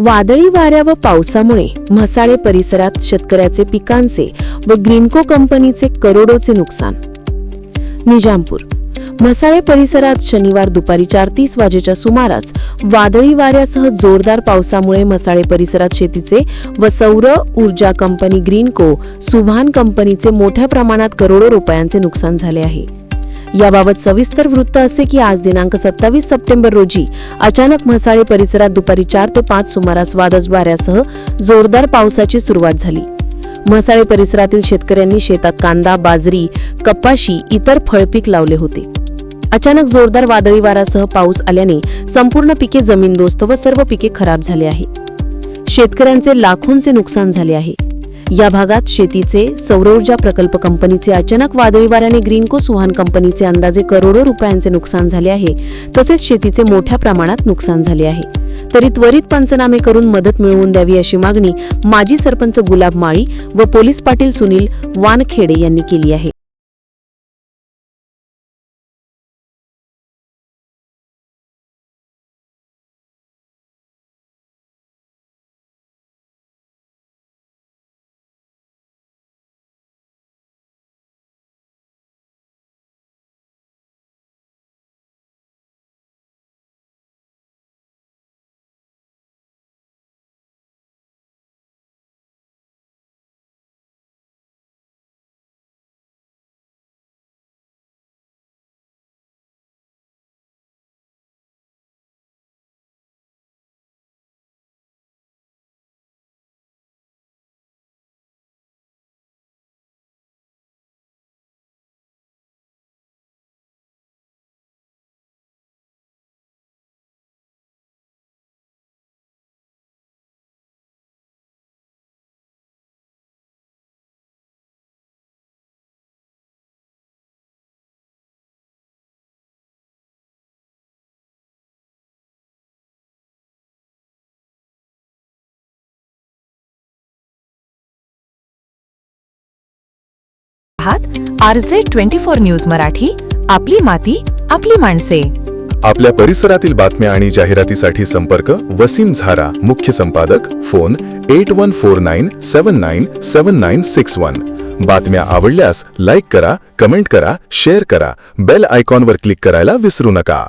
वादळी वाऱ्या व पावसामुळे म्हसाळे परिसरात शेतकऱ्याचे पिकांचे व ग्रीनको कंपनीचे करोडोचे नुकसान. निजामपूर. म्हसाळे परिसरात शनिवार दुपारी चार तीस वाजेच्या सुमारास वादळी वाऱ्यासह जोरदार पावसामुळे म्हसाळे परिसरात शेतीचे व सौर ऊर्जा कंपनी ग्रीनको सुभान कंपनीचे मोठ्या प्रमाणात करोडो रुपयांचे नुकसान झाले आहे. याबाबत सविस्तर वृत्त असे की आज दिनांक सत्तावीस सप्टेंबर रोजी अचानक म्हसाळे परिसरात दुपारी चार ते पाच सुमारास वादळ वाऱ्यासह जोरदार पावसाची सुरुवात झाली. म्हसाळे परिसरातील शेतकऱ्यांनी शेतात कांदा बाजरी कपाशी इतर फळपीक लावले होते. अचानक जोरदार वादळी वारासह पाऊस आल्याने संपूर्ण पिके जमीनदोस्त व सर्व पिके खराब झाले आहे. शेतकऱ्यांचे लाखोंचे नुकसान झाले आहे. या भागात शेतीचे सौरऊर्जा प्रकल्प कंपनीचे अचानक वादळी वाऱ्याने ग्रीनको सुहान कंपनीचे अंदाजे करोडो रुपयांचे नुकसान झाले आहे. तसेच शेतीचे मोठ्या प्रमाणात नुकसान झाले आहे. तरी त्वरित पंचनामे करून मदत मिळवून द्यावी अशी मागणी माजी सरपंच गुलाब माळी व पोलीस पाटील सुनील वानखेडे यांनी केली आहे. आहात. RJ twenty four news Marathi आपली माती आपली माणसे. आपल्या परिसरातील बातम्या आणि जाहिरातीसाठी संपर्क वसीम झारा मुख्य संपादक phone eight one four nine seven nine seven nine six one. बातम्या आवडल्यास लाईक करा कमेंट करा शेअर करा. बेल आयकॉनवर क्लिक करायला विसरू नका.